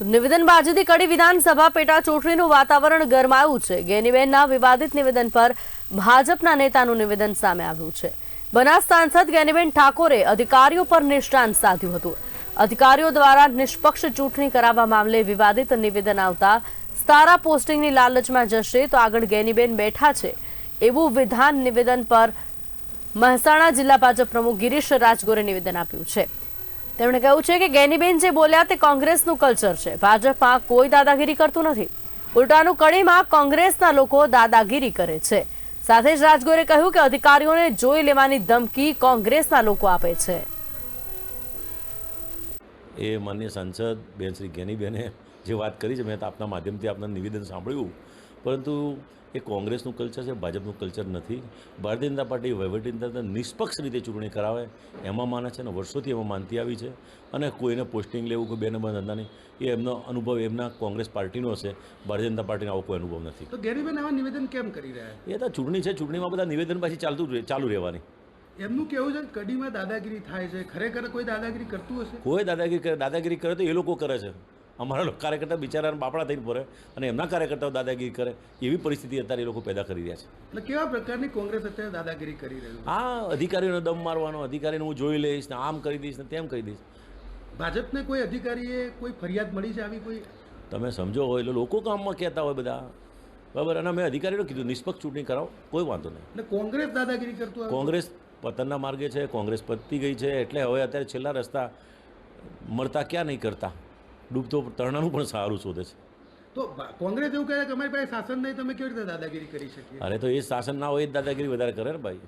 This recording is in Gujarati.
નિવેદનબાજીથી કડી વિધાનસભા પેટા ચૂંટણીનું વાતાવરણ ગરમાયું છે. ગેનીબેનના વિવાદિત નિવેદન પર ભાજપના નેતાનું નિવેદન સામે આવ્યું છે. બનાસ સાંસદ ગેનીબેન ઠાકોરે અધિકારીઓ પર નિષ્ણાંત સાધ્યું હતું. અધિકારીઓ દ્વારા નિષ્પક્ષ ચૂંટણી કરાવવા મામલે વિવાદિત નિવેદન આવતા સારા પોસ્ટિંગની લાલચમાં જશે તો આગળ ગેનીબેન બેઠા છે. એવું વિધાન નિવેદન પર મહેસાણા જિલ્લા ભાજપ પ્રમુખ ગિરીશ રાજગોરે નિવેદન આપ્યું છે. તેમણે કહ્યું છે કે ગેનીબેન જે બોલ્યા તે કોંગ્રેસનું કલ્ચર છે. ભાજપમાં કોઈ દાદાગીરી કરતું નથી. ઉલટાનું કડીમાં કોંગ્રેસના લોકો દાદાગીરી કરે છે. સાથે જ રાજગોરે કહ્યું કે અધિકારીઓને જોઈ લેવાની ધમકી કોંગ્રેસના લોકો આપે છે. એ માન્ય સાંસદ બેન શ્રી જ્ઞાનીબેને જે વાત કરી છે, મેં આપના માધ્યમથી આપના નિવેદન સાંભળ્યું. પરંતુ એ કોંગ્રેસનું કલ્ચર છે ભાજપનું કલ્ચર નથી. ભારતીય જનતા પાર્ટી વહીવટીતંત્ર નિષ્પક્ષ રીતે ચૂંટણી કરાવે એમાં માને છે અને વર્ષોથી એમાં માનતી આવી છે અને કોઈને પોસ્ટિંગ લેવું કોઈ બે નંબર નહીં એ એમનો અનુભવ એમના કોંગ્રેસ પાર્ટીનો હશે. ભારતીય જનતા પાર્ટીનો આવો કોઈ અનુભવ નથી. તો ગેરીબેન આવા નિવેદન કેમ કરી રહ્યા એ તો ચૂંટણી છે ચૂંટણીમાં બધા નિવેદન પાછી ચાલતું ચાલુ રહેવાની. એમનું કેવું છે? કડીમાં દાદાગીરી થાય છે ખરેખર કોઈ દાદાગીરી કરતું હશે? કોઈ દાદાગીરી કરે દાદાગીરી કરે તો એ લોકો કરે છે. અમારા લોકો કાર્યકર્તા બિચારાને બાપડા થઈને ફરે અને એમના કાર્યકર્તાઓ દાદાગીરી કરે એવી પરિસ્થિતિ અત્યારે એ લોકો પેદા કરી રહ્યા છે. એટલે કેવા પ્રકારની કોંગ્રેસ અત્યારે દાદાગીરી કરી રહી છે? આ અધિકારીઓને દમ મારવાનો અધિકારીને હું જોઈ લઈશ ને આમ કરી દઈશ ને તેમ કરી દઈશ. ભાજપને કોઈ અધિકારીએ કોઈ ફરિયાદ મળી છે આવી કોઈ? તમે સમજો હોય એટલે લોકો કામમાં કહેતા હોય બધા. બરાબર અને મેં અધિકારીને કીધું નિષ્પક્ષ ચૂંટણી કરાવો કોઈ વાંધો નહીં. એટલે કોંગ્રેસ દાદાગીરી કરતું કોંગ્રેસ પતનના માર્ગે છે કોંગ્રેસ પતતી ગઈ છે એટલે હવે અત્યારે છેલ્લા રસ્તા મળતા ક્યાં નહીં કરતા? ડૂબતો તરણાનું પણ સારું શોધે છે. તો કોંગ્રેસ એવું કહે છે કે અમારી પાસે શાસન નહીં તમે કેવી રીતે દાદાગીરી કરી શકીએ? અરે તો એ શાસન ના હોય એ જ દાદાગીરી વધારે કરે ને ભાઈ.